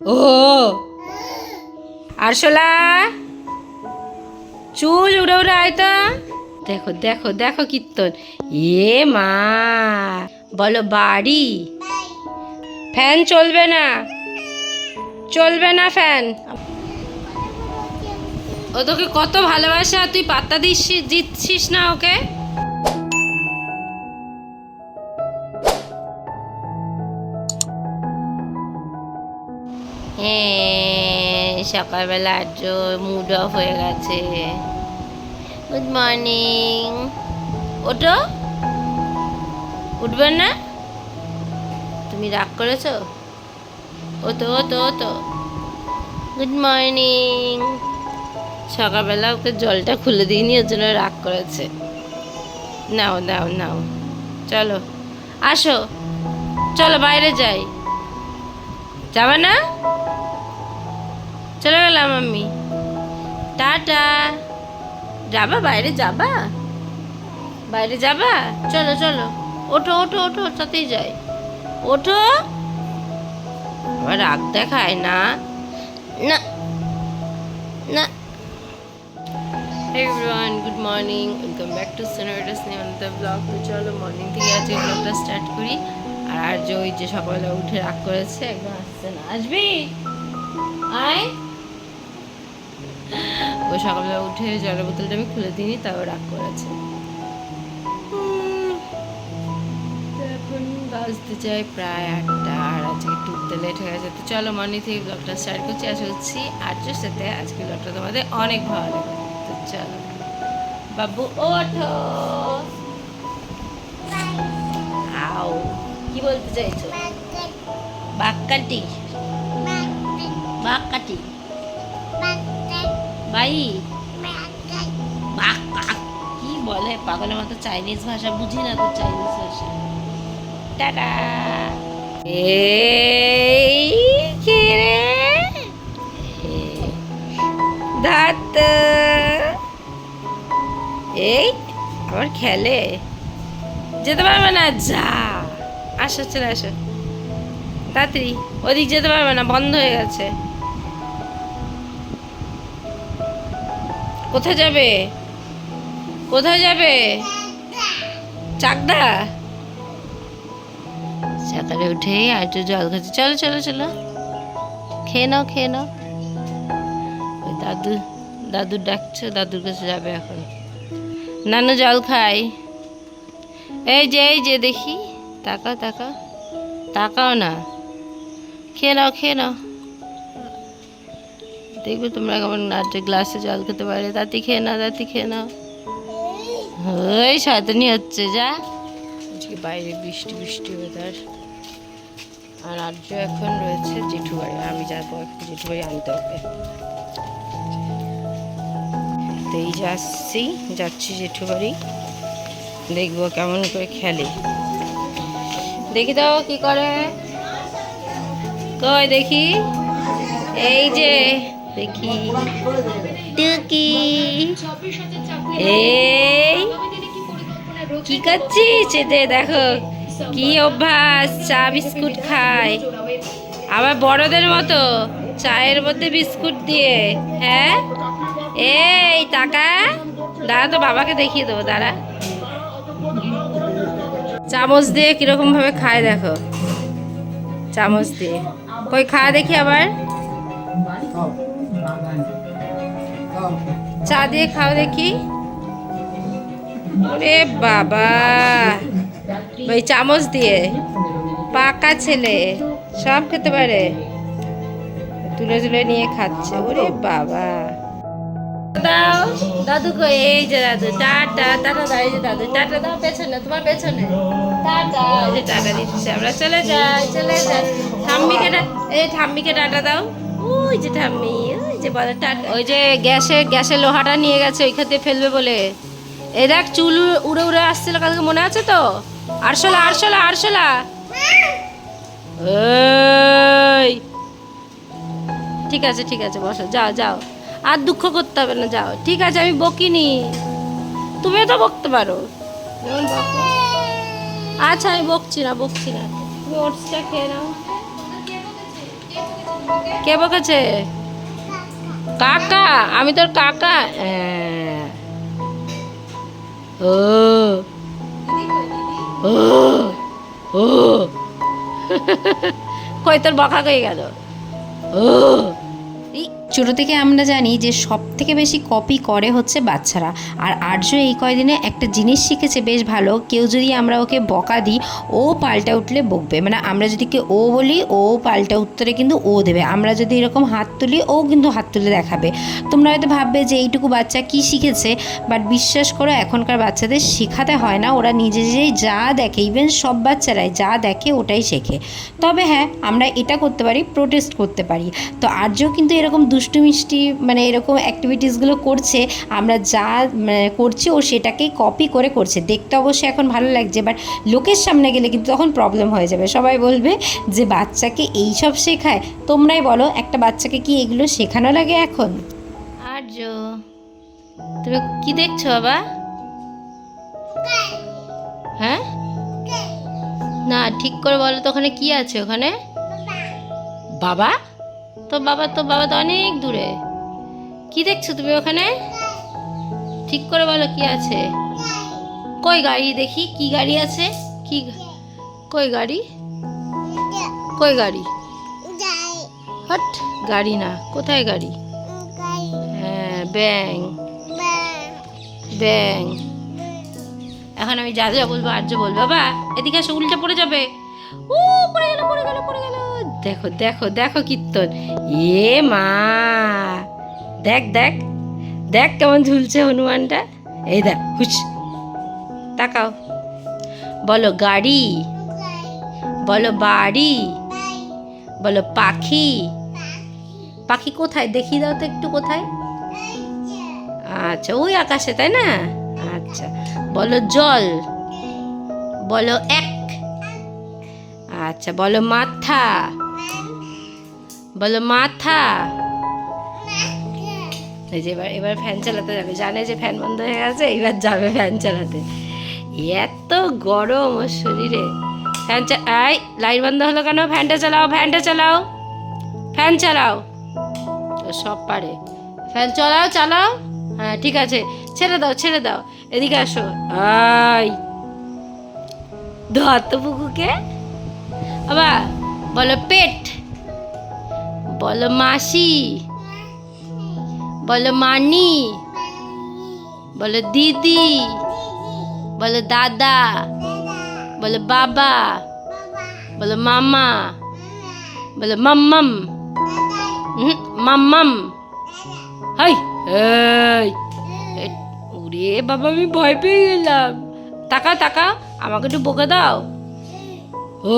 ও। আরশোলা। চুল উড়ে উড়ে আয় তো। দেখো দেখো দেখো কীর্তন। এ মা, বলো বাড়ি? ফ্যান চলবে না। চলবে না ফ্যান। ও তোকে কত ভালোবাসা তুই পাত্তা দিস দিচ্ছিস না ওকে? সকালবেলা আজ মুড অফ হয়ে গেছে। গুড মর্নিং ওটো উঠবেন না? তুমি রাগ করেছ? ও তো ও তো ও তো গুড মর্নিং সকালবেলা ওকে জলটা খুলে দিইনি, ওর জন্য রাগ করেছে। নাও নাও নাও। চলো। আসো। চলো বাইরে যাই। যাবে না? চলে গেলাম আমি। টাটা। যাবা? বাইরে যাবা? বাইরে যাবা? চলো চলো। ওঠো ওঠো ওঠো, সাথেই যাই। ওঠো। আবার রাগ দেখায় না। না। না। Everyone good morning welcome back to সোনারিটাস নিয়মিত ব্লগ তো চলো মর্নিং থেকে আজকে ব্লগটা স্টার্ট করি। আর যে ওই যে সকালে উঠে রাগ করেছে, একদম আসছে না। আসবি? আয়। ও সকালবেলা উঠে জলের বোতলটা আমি খুলে দিইনি তাও রাগ করেছে এখন বাজতে চাই প্রায় আটটা, আর আজকে উঠতে লেট হয়ে গেছে। তো চলো মর্নিং থেকে ব্লগটা স্টার্ট করছি, আশা করছি আটটার সাথে আজকে ব্লগটা তোমাদের অনেক ভালো লাগবে। তো চলো। বাবু, ওঠো! আও, কি বলতে চাইছো? বাক্কাটি। বাক্কাটি। বাই। কি বলে? পাগলের মতো চাইনিজ ভাষা বুঝি না তো চাইনিজ ভাষা। টাটা। এই কে রে? দাঁত এই আবার খেলে? যেতে পারবে না? যা। আসো চলে আসো। তাড়াতাড়ি। ওদিক যেতে পারবে না বন্ধ হয়ে গেছে। কোথায় যাবে? কোথায় যাবে? চাকদা? সকালে উঠেই আর একটু জল খাচ্ছে। চলো চলো চলো। খেয়ে নাও খেয়ে নাও। ওই দাদু দাদু ডাকছে, দাদুর কাছে যাবে এখন। নানু, জল খাই। এই যে এই যে, দেখি। তাকাও তাকাও। তাকাও না। খেয়ে নাও খেয়ে নাও। দেখবে তোমরা কেমন নাচে গ্লাসে জল খেতে পারে। তাতে খেয়ে নাও, তাতে খেয়ে নাও। ওই শয়তানি হচ্ছে, যা। আজকে বাইরে বৃষ্টি বৃষ্টি ওয়েদার আর আর্য এখন রয়েছে জেঠু বাড়ি আমি যাব একটু জেঠু বাড়ি আনতে হবে। তো এই যাচ্ছি যাচ্ছি জেঠু বাড়ি দেখব কেমন করে খেলে। দেখি দাও কি করে। কই দেখি? এই যে দেখি। টুকি। এই কি করছিস এতে দেখো। কি অভ্যাস? চা বিস্কুট খায় আবার বড়দের মতো চায়ের মধ্যে বিস্কুট দিয়ে। হ্যাঁ? এই টাকা? দাঁড়া তো বাবাকে দেখিয়ে দেবো দাঁড়া। চামচ দিয়ে কীরকম ভাবে খায় দেখো। চামচ দিয়ে। কই খাওয়া দেখি আবার। চা দিয়ে খাও দেখি। ওরে বাবা। ওই চামচ দিয়ে। পাকা ছেলে, সব খেতে পারে। তুলে তুলে নিয়ে খাচ্ছে। ওরে বাবা। দাও, দাদু কই? এই যে দাদু, টাটা টাটা দাও, এই যে দাদু, টাটা দাও, পেছনে, তোমার পেছনে। টাটা, এই যে দিচ্ছে। আমরা চলে যাই চলে যাই। ঠাম্মিকে এই ঠাম্মিকে টাটা দাও। ওই যে ঠাম্মি। যে বলে টাটা। ওই যে গ্যাসে গ্যাসের লোহাটা নিয়ে গেছে ওইখান ফেলবে বলে। এই দেখ, চুল উড়ে উড়ে আসছিল কালকে, মনে আছে তো? আরশোলা আরশোলা আরশোলা। ঠিক আছে ঠিক আছে, বসো, যাও যাও। আর দুঃখ করতে হবে না, যাও। ঠিক আছে, আমি বকিনি। তুমিও তো বকতে পারো। আচ্ছা আমি বকছি না বকছি না। তুমি ওটসটা খেয়ে নাও। কে বকেছে? কাকা আমি তোর কাকা। ও ও ও। কই তোর বকা কই গেল? ও। ছোটো থেকে আমরা জানি যে সব থেকে বেশি কপি করে হচ্ছে বাচ্চারা। আর আর্য এই কয়দিনে একটা জিনিস শিখেছে বেশ ভালো, কেউ যদি আমরা ওকে বকা দিই, ও পাল্টা উঠলে বকবে। মানে আমরা যদি কে ও বলি, ও পাল্টা উত্তরে কিন্তু ও দেবে। আমরা যদি এরকম হাত তুলি, ও কিন্তু হাত তুলে দেখাবে। তোমরা হয়তো ভাববে যে এইটুকু বাচ্চা কি শিখেছে? বাট বিশ্বাস করো, এখনকার বাচ্চাদের শেখাতে হয় না। ওরা নিজে নিজেই যা দেখে ইভেন সব বাচ্চারাই যা দেখে, ওটাই শেখে। তবে হ্যাঁ আমরা এটা করতে পারি প্রোটেস্ট করতে পারি। তো আর্য কিন্তু এরকম দুষ্টু মিষ্টি মানে এরকম অ্যাক্টিভিটিসগুলো করছে আমরা যা মানে, করছি ও সেটাকেই কপি করে করছে। দেখতে অবশ্যই এখন ভালো লাগছে বাট লোকের সামনে গেলে কিন্তু তখন প্রবলেম হয়ে যাবে। সবাই বলবে যে বাচ্চাকে এই সব শেখায়। তোমরাই বলো একটা বাচ্চাকে কি এগুলো শেখানো লাগে এখন? আর্য তুমি কি দেখছ বাবা? হ্যাঁ? না ঠিক করে বলো তো ওখানে কি আছে ওখানে? বাবা? তো বাবা তো বাবা তো অনেক দূরে। কি দেখছ তুমি ওখানে? ঠিক করে বলো কি আছে। কই গাড়ি দেখি, কি গাড়ি আছে? কি কই গাড়ি? কই গাড়ি? হট, গাড়ি না, কোথায় গাড়ি? হ্যাঁ ব্যাং। ব্যাং। এখন আমি যা যা বলব, আর্য বলব, বাবা, এদিকে আসো উল্টে পড়ে যাবে। ও পড়ে গেল পড়ে গেল পড়ে গেল। দেখো দেখো দেখো কীর্তন। এ মা। দেখ দেখ দেখ কেমন ঝুলছে হনুমানটা। এই দেখ হুচ তাকাও। বলো গাড়ি, বলো বাড়ি, বলো পাখি। পাখি কোথায়? দেখিয়ে দাও তো একটু কোথায়। আচ্ছা ওই আকাশে, তাই না? আচ্ছা বলো জল, বলো এক। আচ্ছা বলো মাথা। বলো মাথা। এই যে এবার এবার ফ্যান চালাতে যাবে। জানে যে ফ্যান বন্ধ হয়ে গেছে এবার যাবে ফ্যান চালাতে। এত গরম ওর শরীরে। ফ্যান চা আই লাইট বন্ধ হলো কেন? ফ্যানটা চালাও ফ্যানটা চালাও। ফ্যান চালাও। ও সব পারে। ফ্যান চালাও চালাও। হ্যাঁ ঠিক আছে। ছেড়ে দাও ছেড়ে দাও। এদিকে আসো। আই ধর তো পুকুকে আবার বলো পেট। বলো মাসি। বলো মানি। বলো দিদি। বলো দাদা। বলো বাবা। বলো মামা। বলো মাম্মাম। মাম্মাম। হাই ওরে বাবা, আমি ভয় পেয়ে গেলাম। টাকা টাকা আমাকে একটু বকে দাও। ও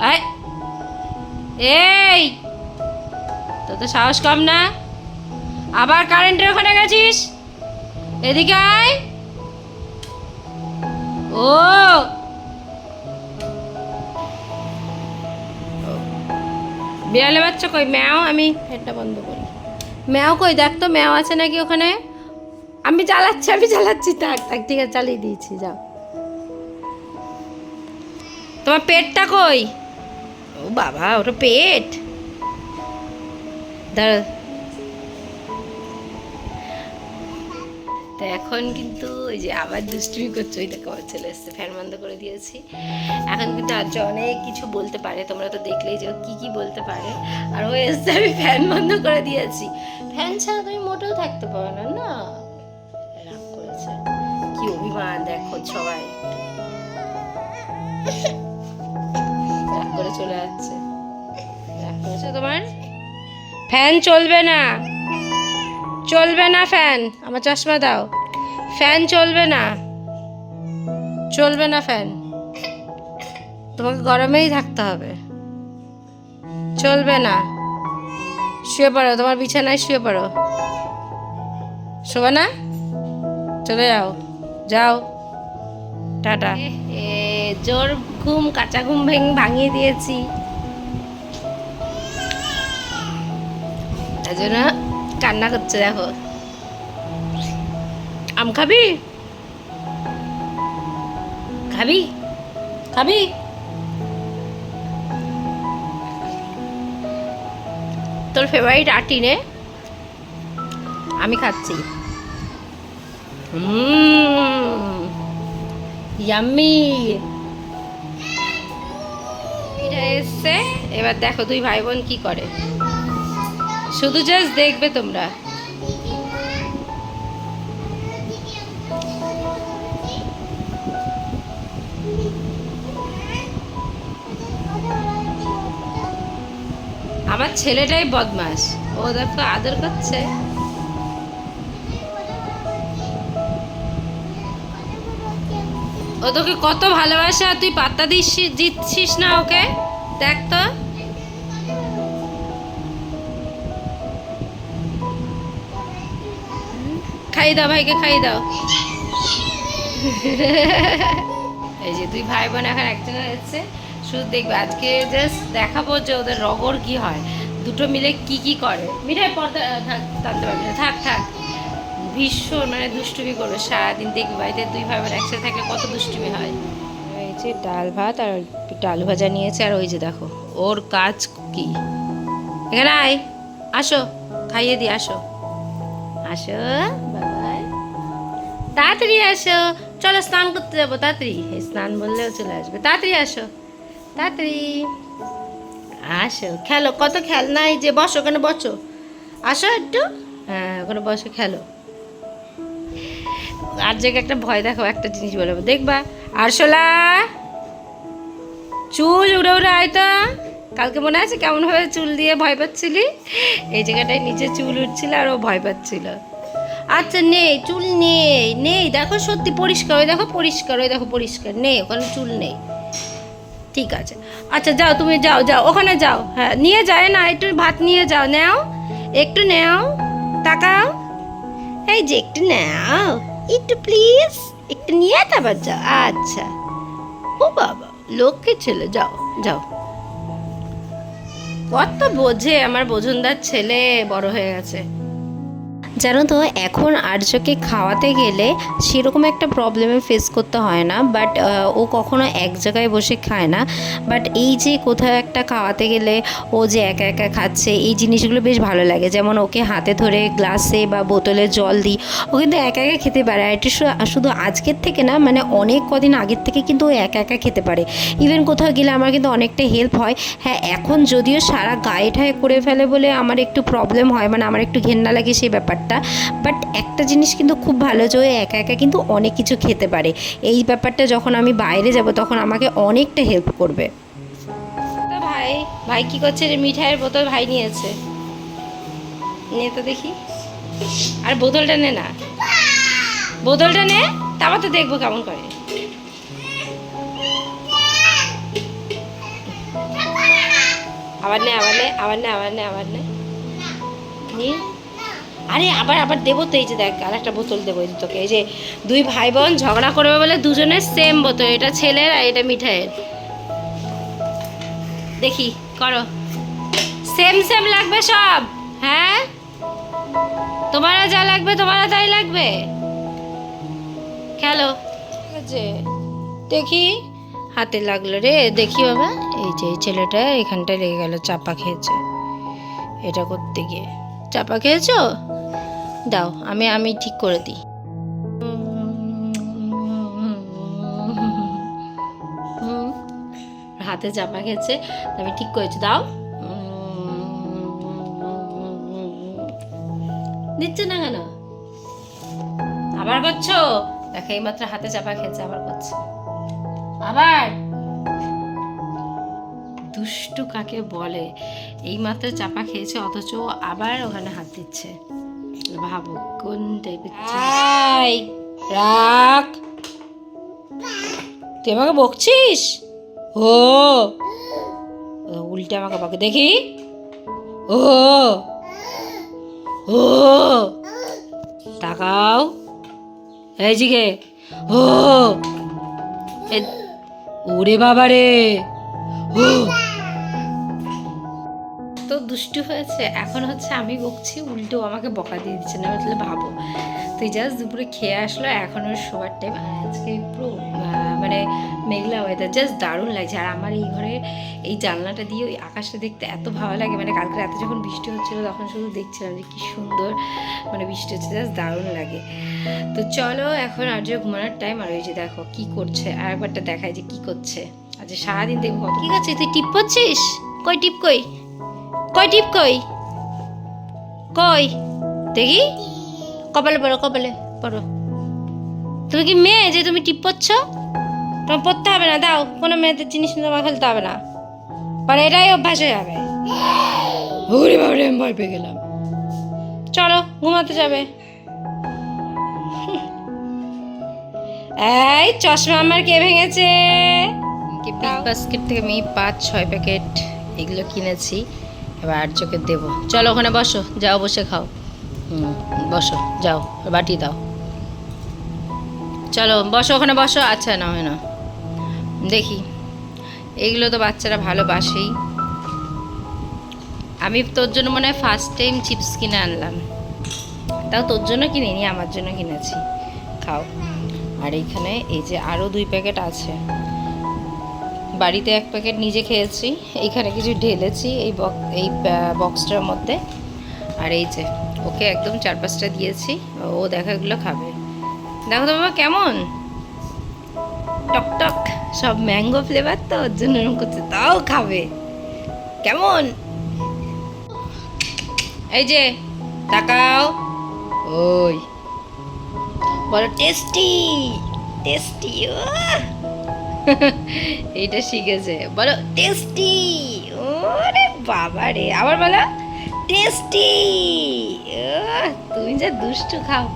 আয় এই, তোর তো সাহস কম না? আবার কারেন্টের ওখানে গেছিস? এদিকে আয়। ও। বিড়ালে বাচ্চা কই? ম্যাও? আমি ফ্যানটা বন্ধ করি। ম্যাও কই? দেখ তো, ম্যাও আছে নাকি ওখানে? আমি চালাচ্ছি আমি চালাচ্ছি। থাক থাক, ঠিক আছে, চালিয়ে দিয়েছি, যাও। তোমার পেটটা কই? ও বাবা, ওটা পেট। দাঁড়া এখন কিন্তু ওই যে আবার দুষ্টুমি করছে, ওই দেখো ছেলে এসছে, ফ্যান বন্ধ করে দিয়েছি। এখন কিন্তু আজ অনেক কিছু বলতে পারে, তোমরা তো দেখলেই যে কি কি বলতে পারে। আর ও এসছে, আমি ফ্যান বন্ধ করে দিয়েছি। ফ্যান ছাড়া তুমি মোটেও থাকতে পারো না না? রাগ করেছে। কি অভিমান, দেখো সবাই। রাগ করে চলে যাচ্ছে রাগ করেছে তোমার? ফ্যান চলবে না। চলবে না ফ্যান। আমার চশমা দাও। ফ্যান চলবে না। চলবে না ফ্যান। তোমাকে গরমেই থাকতে হবে। চলবে না। শুয়ে পড়ো তোমার বিছানায় শুয়ে পড়ো। শোবে না? চলে যাও। যাও। টাটা। জোর ঘুম, কাঁচা ঘুম ভেঙে, ভাঙিয়ে দিয়েছি। তার জন্য কান্না করছে, দেখো। আম খাবি? খাবি? খাবি? তোর ফেভারিট আটি নে। আমি খাচ্ছি। ইয়াম্মি এটা এসছে। এবার দেখো দুই ভাই বোন কি করে। শুধু জাস্ট দেখবে তোমরা। আমার ছেলেটাই বদমাস ও দেখো আদর করছে। ও তোকে কত ভালোবাসা, তুই পাত্তা দিস দিচ্ছিস না ওকে? দেখ তো। খাই দাও ভাইকে খাই দাও। এই যে দুই ভাই বোন এখন একজনে এসছে শুধু দেখবে, আজকে জাস্ট দেখাবো যে ওদের রগর কি হয়। দুটো মিলে কি কি করে। মিঠাই, পর্দা থাক, টানতে পারবি না। থাক থাক। ভীষণ মানে দুষ্টুমি করবে সারাদিন। দেখবি বাড়িতে দুই ভাই বোন একসাথে থাকলে কত দুষ্টুমি হয়। যে ডাল ভাত আর ডাল ভাজা নিয়েছে, আর ওই যে দেখো, ওর কাজ কি? এখানে আয়, আসো, খাইয়ে দি, আসো। আসো তাড়াতাড়ি আসো, চলো স্নান করতে যাব, তাড়াতাড়ি। স্নান বললেও চলে আসবে। তাড়াতাড়ি আসো তাড়াতাড়ি। আসো, খেলো, কত খেলনা, এই যে বসো, ওখানে বসো। আসো একটু। হ্যাঁ ওখানে বসো, খেলো। আর জায়গায় একটা ভয় দেখো একটা জিনিস বলব দেখবা, আরশোলা! চুল উড়ে উড়ে আয় তো। কালকে মনে আছে কেমন ভাবে চুল দিয়ে ভয় পাচ্ছিলি? এই জায়গাটায় নিচে চুল উঠছিল আর ও ভয় পাচ্ছিল। আচ্ছা নেই, চুল নেই নেই। দেখো, সত্যি পরিষ্কার, ওই দেখো পরিষ্কার, ওই দেখো পরিষ্কার। নেই, ওখানে চুল নেই। ঠিক আছে। আচ্ছা যাও, তুমি যাও যাও, ওখানে যাও। হ্যাঁ নিয়ে যায় না, একটু ভাত নিয়ে যাও, নেও, একটু নাও, তাকাও। এই যে একটু নাও। একটু প্লিজ একটু নিয়ে তারপর যাও। আচ্ছা। ও বাবা লোককে ছেলে, যাও যাও। কত বোঝে আমার বোঝনদার ছেলে বড় হয়ে গেছে। জানো তো, এখন আর্যকে খাওয়াতে গেলে সেরকম একটা প্রবলেমে ফেস করতে হয় না বাট ও কখনো এক জায়গায় বসে খায় না। বাট এই যে কোথাও একটা খাওয়াতে গেলে ও যে একা একা খাচ্ছে, এই জিনিসগুলো বেশ ভালো লাগে। যেমন ওকে হাতে ধরে গ্লাসে বা বোতলে জল দিই, ও কিন্তু একা একা খেতে পারে। আর এটা শুধু আজকের থেকে না মানে অনেক কদিন আগের থেকে কিন্তু ও একা একা খেতে পারে। ইভেন কোথাও গেলে আমার কিন্তু অনেকটা হেল্প হয়। হ্যাঁ এখন যদিও সারা গায়ে ঠায়ে করে ফেলে বলে আমার একটু প্রবলেম হয় মানে আমার একটু ঘেন্না লাগে সেই ব্যাপারটা। বাট একটা জিনিস কিন্তু খুব ভালো যে ওই একা একা কিন্তু অনেক কিছু খেতে পারে। এই ব্যাপারটা যখন আমি বাইরে যাব, তখন আমাকে অনেকটা হেল্প করবে। ভাই ভাই কি করছে রে মিঠাইয়ের বোতল ভাই নিয়েছে? নে তো দেখি। আর বোতলটা নে না। বোতলটা নে, তারপর তো দেখব কেমন করে। আবার নে আবার নে আবার নে আবার নে আবার নে। নি। আরে আবার আবার দেবো তো, এই যে দেখ, আর একটা বোতল দেবো তোকে। এই যে দুই ভাই বোন ঝগড়া করবে বলে দুজনের সেম বোতল, এটা ছেলের আর এটা মিঠাইয়ের। দেখি, করো। সেম সেম লাগবে সব হ্যাঁ? তোমারও যা লাগবে, তোমারও তাই লাগবে। খেলো। যে দেখি। হাতে লাগল রে, দেখি বাবা। এই যে ছেলেটা এখানটায় লেগে গেল, চাপা খেয়েছে। এটা করতে গিয়ে। চাপা খেয়েছো? দাও, আমি আমি ঠিক করে দিই। হাতে চাপা খেয়েছে আমি ঠিক করেছি দাও। দিচ্ছে না কেন? আবার করছ? দেখো, এইমাত্র হাতে চাপা খেয়েছে আবার করছে। আবার? দুষ্টু কাকে বলে? এইমাত্র চাপা খেয়েছে, অথচ আবার ওখানে হাত দিচ্ছে। ভাবো, কোন টাইপের রাখ। তুই আমাকে বকছিস? ও। উল্টে আমাকে বকে। দেখি। ও। ও। তাকাও। এই জিগে ও। ওরে বাবা রে ও। তো দুষ্টু হয়েছে, এখন হচ্ছে আমি বকছি, উল্টো আমাকে বকা দিয়ে দিচ্ছে, না তাহলে ভাবো। তুই জাস্ট দুপুরে খেয়ে আসলো, এখন ওর শোয়ার টাইম আজকে পুরো মানে মেঘলা ওয়েদার জাস্ট দারুণ লাগছে। আর আমার এই ঘরে এই জানলাটা দিয়ে ওই আকাশটা দেখতে এত ভালো লাগে। মানে কালকে রাতে যখন বৃষ্টি হচ্ছিল, তখন শুধু দেখছিলাম যে কী সুন্দর মানে বৃষ্টি হচ্ছে জাস্ট দারুণ লাগে। তো চলো, এখন আর্য ঘুমানোর টাইম আর ওই যে দেখো কি করছে, আর একবারটা দেখায় যে কী করছে। আজ সারাদিন দেখব। কত কি করছিস? তুই টিপ করছিস? কই টিপ কই? কই টিপ কই? কই? দেখি। কপালে পড়ো কপালে পড়ো। তুমি কি মেয়ে যে তুমি টিপ পড়ছ তোমার পড়তে হবে না দাও। কোনো মেয়েদের জিনিস তোমার খেলতে হবে না। পরে এটাই অভ্যাস হয়ে যাবে। ওরে বাবারে আমি ভয় পেয়ে গেলাম। চলো ঘুমাতে যাবে। এই চশমা আমার কে ভেঙেছে? বিগ বাস্কেট থেকে আমি পাঁচ ছয় প্যাকেট এগুলো কিনেছি। এবার আর চোখে দেবো। চলো ওখানে বসো, যাও বসে খাও। হুম, বসো, যাও, বাটি দাও। চলো, বসো ওখানে, বসো। আচ্ছা না, হয় না। দেখি এইগুলো তো বাচ্চারা ভালোবাসেই। আমি তোর জন্য মনে হয় ফার্স্ট টাইম চিপস কিনে আনলাম। তাও তোর জন্য কিনিনি, আমার জন্য কিনেছি। খাও। আর এইখানে এই যে আরও দুই প্যাকেট আছে। বাড়িতে এক প্যাকেট নিজে খেয়েছি এইখানে কিছু ঢেলেছি এই এই বক্সটার মধ্যে। আর এই যে, ওকে একদম চার পাঁচটা দিয়েছি, ও দেখাগুলো খাবে। দেখো তো বাবা কেমন? টক টক, সব ম্যাঙ্গো ফ্লেভার তো, ওর জন্য এরকম করছে, তাও খাবে। কেমন? এই যে, তাকাও। ওই। বলো, টেস্টি টেস্টি এইটা শিখেছে। বলো টেস্টি ওরে বাবা রে আবার বলো টেস্টি তুমি যা দুষ্টু খাও।